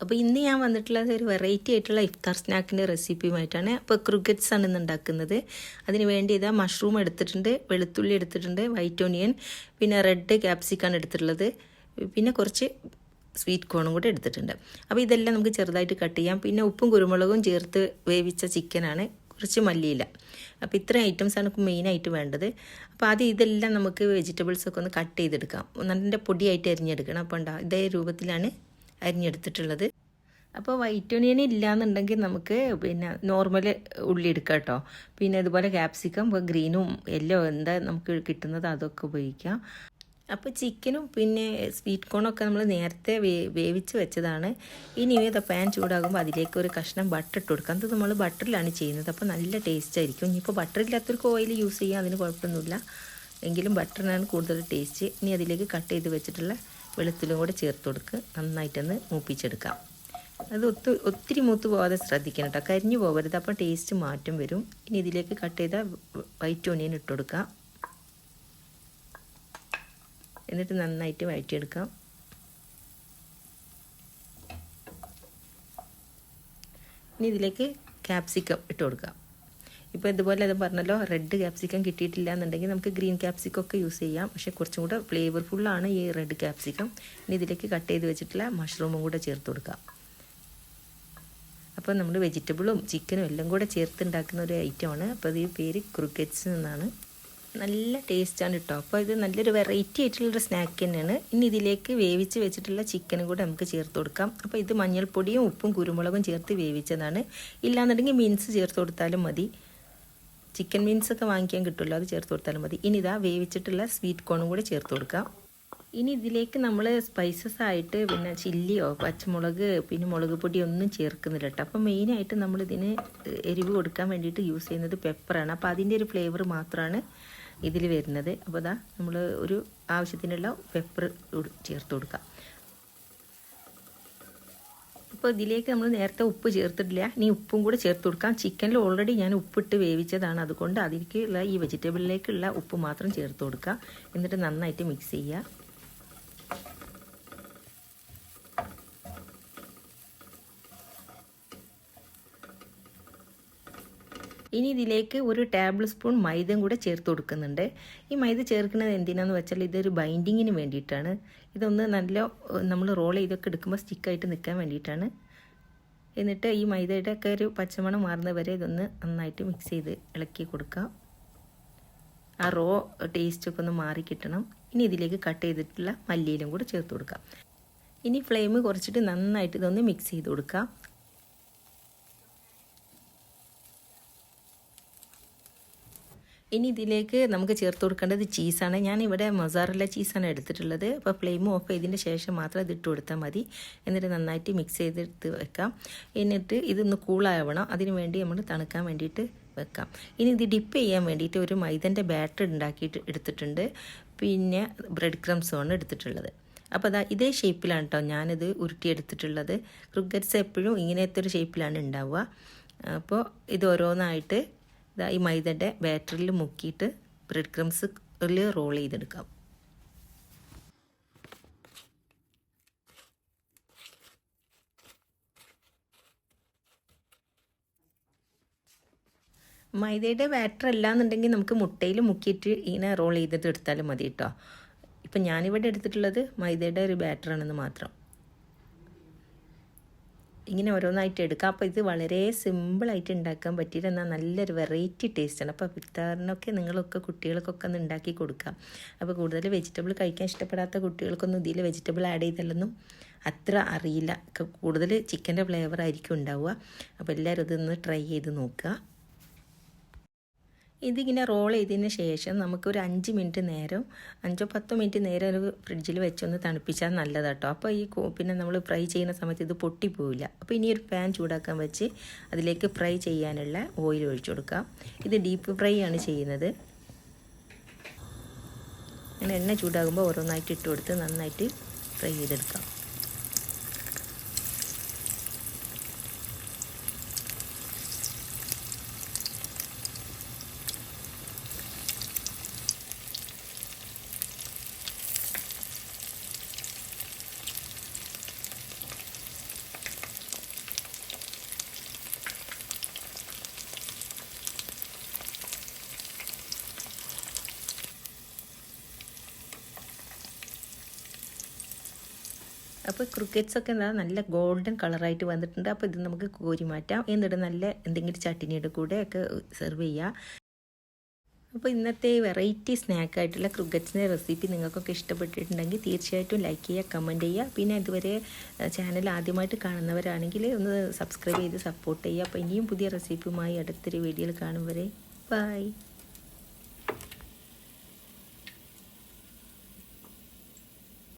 അപ്പോൾ ഇന്ന് ഞാൻ വന്നിട്ടുള്ളത് ഒരു വെറൈറ്റി ആയിട്ടുള്ള ഇഫ്താർ സ്നാക്കിന്റെ റെസിപ്പിയുമായിട്ടാണ് അപ്പോൾ ക്രിക്കറ്റ്സ് ആണ് ഇന്ന് ഉണ്ടാക്കുന്നത്. അതിന് വേണ്ടി ഇതാ മഷ്റൂം എടുത്തിട്ടുണ്ട് വെളുത്തുള്ളി എടുത്തിട്ടുണ്ട് വൈറ്റ് ഓണിയൻ പിന്നെ റെഡ് ക്യാപ്സിക്കാണ് എടുത്തിട്ടുള്ളത്. പിന്നെ കുറച്ച് സ്വീറ്റ് കോണും കൂടെ എടുത്തിട്ടുണ്ട്. അപ്പോൾ ഇതെല്ലാം നമുക്ക് ചെറുതായിട്ട് കട്ട് ചെയ്യാം. പിന്നെ ഉപ്പും കുരുമുളകും ചേർത്ത് വേവിച്ച ചിക്കനാണ് കുറച്ച് മല്ലിയില. അപ്പോൾ ഇത്രയും ഐറ്റംസാണ് മെയിനായിട്ട് വേണ്ടത്. അപ്പോൾ ആദ്യം ഇതെല്ലാം നമുക്ക് വെജിറ്റബിൾസൊക്കെ ഒന്ന് കട്ട് ചെയ്തെടുക്കാം. നല്ല പൊടിയായിട്ട് എരിഞ്ഞെടുക്കണം അപ്പോൾ ഉണ്ടാകും ഇതേ രൂപത്തിലാണ് അരിഞ്ഞെടുത്തിട്ടുള്ളത്. അപ്പോൾ വൈറ്റ് ഒണിയൻ ഇല്ലയെന്നുണ്ടെങ്കിൽ നമുക്ക് പിന്നെ നോർമൽ ഉള്ളി എടുക്കാം കേട്ടോ. പിന്നെ ഇതുപോലെ ക്യാപ്സിക്കം ഗ്രീനും യെല്ലോ എന്താ നമുക്ക് കിട്ടുന്നത് അതൊക്കെ ഉപയോഗിക്കാം. അപ്പോൾ ചിക്കനും പിന്നെ സ്വീറ്റ് കോണൊക്കെ നമ്മൾ നേരത്തെ വേ വേവിച്ച് വെച്ചതാണ്. ഇനി ഇത് പാൻ ചൂടാകുമ്പോൾ അതിലേക്ക് ഒരു കഷ്ണം ബട്ടർ ഇട്ട് കൊടുക്കാം. അത് നമ്മൾ ബട്ടറിലാണ് ചെയ്യുന്നത്. അപ്പോൾ നല്ല ടേസ്റ്റ് ആയിരിക്കും. ഇനിയിപ്പോൾ ബട്ടർ ഇല്ലാത്തവർക്ക് ഓയിൽ യൂസ് ചെയ്യാം അതിന് കുഴപ്പമൊന്നുമില്ല. എങ്കിലും ബട്ടറിനാണ് കൂടുതൽ ടേസ്റ്റ് ഇനി അതിലേക്ക് കട്ട് ചെയ്ത് വെച്ചിട്ടുള്ള വെളുത്തുള്ളും കൂടെ ചേർത്ത് കൊടുക്കുക. നന്നായിട്ടൊന്ന് മൂപ്പിച്ചെടുക്കാം. അത് ഒത്തു ഒത്തിരി മൂത്ത് പോകാതെ ശ്രദ്ധിക്കണം കേട്ടോ കരിഞ്ഞു പോകരുത് അപ്പോൾ ടേസ്റ്റ് മാറ്റം വരും. ഇനി ഇതിലേക്ക് കട്ട് ചെയ്ത വൈറ്റ് ഓണിയൻ ഇട്ട് കൊടുക്കാം. എന്നിട്ട് നന്നായിട്ട് വഴറ്റിയെടുക്കാം. ഇനി ഇതിലേക്ക് ക്യാപ്സിക്കം ഇട്ട് കൊടുക്കാം. ഇപ്പോൾ ഇതുപോലെ അത് പറഞ്ഞല്ലോ റെഡ് ക്യാപ്സിക്കം കിട്ടിയിട്ടില്ല എന്നുണ്ടെങ്കിൽ നമുക്ക് ഗ്രീൻ ക്യാപ്സിക്കം ഒക്കെ യൂസ് ചെയ്യാം. പക്ഷേ കുറച്ചും കൂടെ ഫ്ലേവർഫുള്ളാണ് ഈ റെഡ് ക്യാപ്സിക്കം ഇനി ഇതിലേക്ക് കട്ട് ചെയ്ത് വെച്ചിട്ടുള്ള മഷ്റൂമും കൂടെ ചേർത്ത് കൊടുക്കാം. അപ്പോൾ നമ്മൾ വെജിറ്റബിളും ചിക്കനും എല്ലാം കൂടെ ചേർത്ത് ഉണ്ടാക്കുന്ന ഒരു ഐറ്റമാണ് അപ്പോൾ അത് ഈ പേര് ക്രിക്കറ്റ്സ് എന്നാണ്. നല്ല ടേസ്റ്റാണ് കേട്ടോ അപ്പോൾ ഇത് നല്ലൊരു വെറൈറ്റി ആയിട്ടുള്ളൊരു സ്നാക്ക് തന്നെയാണ്. ഇനി ഇതിലേക്ക് വേവിച്ച് വെച്ചിട്ടുള്ള ചിക്കനും കൂടെ നമുക്ക് ചേർത്ത് കൊടുക്കാം. അപ്പോൾ ഇത് മഞ്ഞൾപ്പൊടിയും ഉപ്പും കുരുമുളകും ചേർത്ത് വേവിച്ചതാണ്. ഇല്ലാന്നുണ്ടെങ്കിൽ മീൻസ് ചേർത്ത് കൊടുത്താലും മതി. ചിക്കൻ മീൻസ് ഒക്കെ വാങ്ങിക്കാൻ കിട്ടുമല്ലോ അത് ചേർത്ത് കൊടുത്താലും മതി. ഇനി ഇതാ വേവിച്ചിട്ടുള്ള സ്വീറ്റ് കോണും കൂടെ ചേർത്ത് കൊടുക്കാം. ഇനി ഇതിലേക്ക് നമ്മൾ സ്പൈസസ് ആയിട്ട് പിന്നെ ചില്ലിയോ പച്ചമുളക് പിന്നെ മുളക് പൊടി ഒന്നും ചേർക്കുന്നില്ല കേട്ടോ അപ്പോൾ മെയിനായിട്ട് നമ്മൾ ഇതിന് എരിവ് കൊടുക്കാൻ വേണ്ടിയിട്ട് യൂസ് ചെയ്യുന്നത് പെപ്പറാണ് അപ്പോൾ അതിന്റെ ഒരു ഫ്ലേവർ മാത്രമാണ് ഇതിൽ വരുന്നത്. അപ്പോൾ അതാ നമ്മൾ ഒരു ആവശ്യത്തിനുള്ള പെപ്പർ ചേർത്ത് കൊടുക്കാം. അപ്പോൾ ഇതിലേക്ക് നമ്മൾ നേരത്തെ ഉപ്പ് ചേർത്തിട്ടില്ല. ഇനി ഉപ്പും കൂടെ ചേർത്ത് കൊടുക്കാം. ചിക്കനിൽ ഓൾറെഡി ഞാൻ ഉപ്പിട്ട് വേവിച്ചതാണ്. അതുകൊണ്ട് അതിലേക്കുള്ള ഈ വെജിറ്റബിളിലേക്കുള്ള ഉപ്പ് മാത്രം ചേർത്ത് കൊടുക്കുക എന്നിട്ട് നന്നായിട്ട് മിക്സ് ചെയ്യുക ഇനി ഇതിലേക്ക് ഒരു ടേബിൾ സ്പൂൺ മൈദയും കൂടെ ചേർത്ത് കൊടുക്കുന്നുണ്ട്. ഈ മൈദ ചേർക്കുന്നത് എന്തിനാന്ന് വെച്ചാൽ ഇതൊരു ബൈൻഡിങ്ങിന് വേണ്ടിയിട്ടാണ്. ഇതൊന്ന് നല്ല നമ്മൾ റോൾ ചെയ്തൊക്കെ എടുക്കുമ്പോൾ സ്റ്റിക്കായിട്ട് നിൽക്കാൻ വേണ്ടിയിട്ടാണ്. എന്നിട്ട് ഈ മൈദയുടെ ഒക്കെ ഒരു പച്ചമണം മാറുന്ന വരെ ഇതൊന്ന് നന്നായിട്ട് മിക്സ് ചെയ്ത് ഇളക്കി കൊടുക്കാം ആ റോ ടേസ്റ്റൊക്കെ ഒന്ന് മാറി കിട്ടണം. ഇനി ഇതിലേക്ക് കട്ട് ചെയ്തിട്ടുള്ള മല്ലിയിലും കൂടെ ചേർത്ത് കൊടുക്കാം ഇനി ഫ്ലെയിം കുറച്ചിട്ട് നന്നായിട്ട് ഇതൊന്ന് മിക്സ് ചെയ്ത് കൊടുക്കാം ഇനി ഇതിലേക്ക് നമുക്ക് ചേർത്ത് കൊടുക്കേണ്ടത് ചീസാണ് ഞാൻ ഇവിടെ മൊസാറല്ല ചീസാണ് എടുത്തിട്ടുള്ളത്. അപ്പോൾ ഫ്ലെയിം ഓഫ് ചെയ്തതിന് ശേഷം മാത്രം ഇത് ഇട്ട് കൊടുത്താൽ മതി. എന്നിട്ട് നന്നായിട്ട് മിക്സ് ചെയ്തെടുത്ത് വെക്കാം. എന്നിട്ട് ഇതൊന്ന് കൂളാവണം അതിന് വേണ്ടി നമ്മൾ തണുക്കാൻ വേണ്ടിയിട്ട് വെക്കാം. ഇനി ഇത് ഡിപ്പ് ചെയ്യാൻ വേണ്ടിയിട്ട് ഒരു മൈദന്റെ ബാറ്റർ ഉണ്ടാക്കിയിട്ട് എടുത്തിട്ടുണ്ട്. പിന്നെ ബ്രെഡ് ക്രംസുമാണ് എടുത്തിട്ടുള്ളത്. അപ്പോൾ അതാ ഇതേ ഷേപ്പിലാണ് കേട്ടോ ഞാനിത് ഉരുട്ടിയെടുത്തിട്ടുള്ളത്. ക്രിക്കറ്റ്സ് എപ്പോഴും ഇങ്ങനത്തെ ഒരു ഷേപ്പിലാണ് ഉണ്ടാവുക. അപ്പോൾ ഇത് ഓരോന്നായിട്ട് ഇതാ ഈ മൈദന്റെ ബാറ്ററിൽ മുക്കിയിട്ട് ബ്രെഡ് ക്രംസിൽ റോൾ ചെയ്തെടുക്കാം. മൈദയുടെ ബാറ്റർ അല്ലാന്നുണ്ടെങ്കിൽ നമുക്ക് മുട്ടയിൽ മുക്കിയിട്ട് ഇങ്ങനെ റോൾ ചെയ്തിട്ട് എടുത്താലും മതി കേട്ടോ ഇപ്പം ഞാനിവിടെ എടുത്തിട്ടുള്ളത് മൈദയുടെ ഒരു ബാറ്ററാണെന്ന് മാത്രം. ഇങ്ങനെ ഓരോന്നായിട്ട് എടുക്കാം. അപ്പോൾ ഇത് വളരെ സിമ്പിളായിട്ട് ഉണ്ടാക്കാൻ പറ്റിയിട്ട് എന്നാൽ നല്ലൊരു വെറൈറ്റി ടേസ്റ്റാണ് അപ്പോൾ ഇഫ്താറിനൊക്കെ നിങ്ങളൊക്കെ കുട്ടികൾക്കൊക്കെ ഒന്ന് ഉണ്ടാക്കി കൊടുക്കാം. അപ്പോൾ കൂടുതൽ വെജിറ്റബിൾ കഴിക്കാൻ ഇഷ്ടപ്പെടാത്ത കുട്ടികൾക്കൊന്നും ഇതിൽ വെജിറ്റബിൾ ആഡ് ചെയ്തല്ലൊന്നും അത്ര അറിയില്ല. കൂടുതൽ ചിക്കന്റെ ഫ്ലേവർ ആയിരിക്കും ഉണ്ടാവുക. അപ്പോൾ എല്ലാവരും ഇതൊന്ന് ട്രൈ ചെയ്ത് നോക്കുക. ഇതിങ്ങനെ റോൾ ചെയ്തതിന് ശേഷം നമുക്കൊരു അഞ്ച് മിനിറ്റ് നേരം അഞ്ചോ പത്തോ മിനിറ്റ് നേരം ഒരു ഫ്രിഡ്ജിൽ വെച്ചൊന്ന് തണുപ്പിച്ചാൽ നല്ലതാട്ടോ അപ്പോൾ ഈ പിന്നെ നമ്മൾ ഫ്രൈ ചെയ്യുന്ന സമയത്ത് ഇത് പൊട്ടിപ്പോവില്ല അപ്പോൾ ഇനി ഒരു പാൻ ചൂടാക്കാൻ വെച്ച് അതിലേക്ക് ഫ്രൈ ചെയ്യാനുള്ള ഓയിൽ ഒഴിച്ചു കൊടുക്കാം. ഇത് ഡീപ്പ് ഫ്രൈ ആണ് ചെയ്യുന്നത്. അങ്ങനെ എണ്ണ ചൂടാകുമ്പോൾ ഓരോന്നായിട്ട് ഇട്ട് കൊടുത്ത് നന്നായിട്ട് ഫ്രൈ ചെയ്തെടുക്കാം. അപ്പോൾ ക്രിക്കറ്റ്സ് ഒക്കെ എന്താ നല്ല ഗോൾഡൻ കളറായിട്ട് വന്നിട്ടുണ്ട്. അപ്പോൾ ഇത് നമുക്ക് കോരി മാറ്റാം. എന്നിട്ട് നല്ല എന്തെങ്കിലും ചട്ടിനിയുടെ കൂടെ ഒക്കെ സെർവ് ചെയ്യാം. അപ്പോൾ ഇന്നത്തെ വെറൈറ്റി സ്നാക്കായിട്ടുള്ള ക്രിക്കറ്റ്സിന്റെ റെസിപ്പി നിങ്ങൾക്കൊക്കെ ഇഷ്ടപ്പെട്ടിട്ടുണ്ടെങ്കിൽ തീർച്ചയായിട്ടും ലൈക്ക് ചെയ്യുക കമന്റ് ചെയ്യുക. പിന്നെ ഇതുവരെ ചാനൽ ആദ്യമായിട്ട് കാണുന്നവരാണെങ്കിൽ ഒന്ന് സബ്സ്ക്രൈബ് ചെയ്ത് സപ്പോർട്ട് ചെയ്യുക. അപ്പോൾ ഇനിയും പുതിയ റെസിപ്പിയുമായി അടുത്തൊരു വീഡിയോയിൽ കാണും വരെ. ബൈ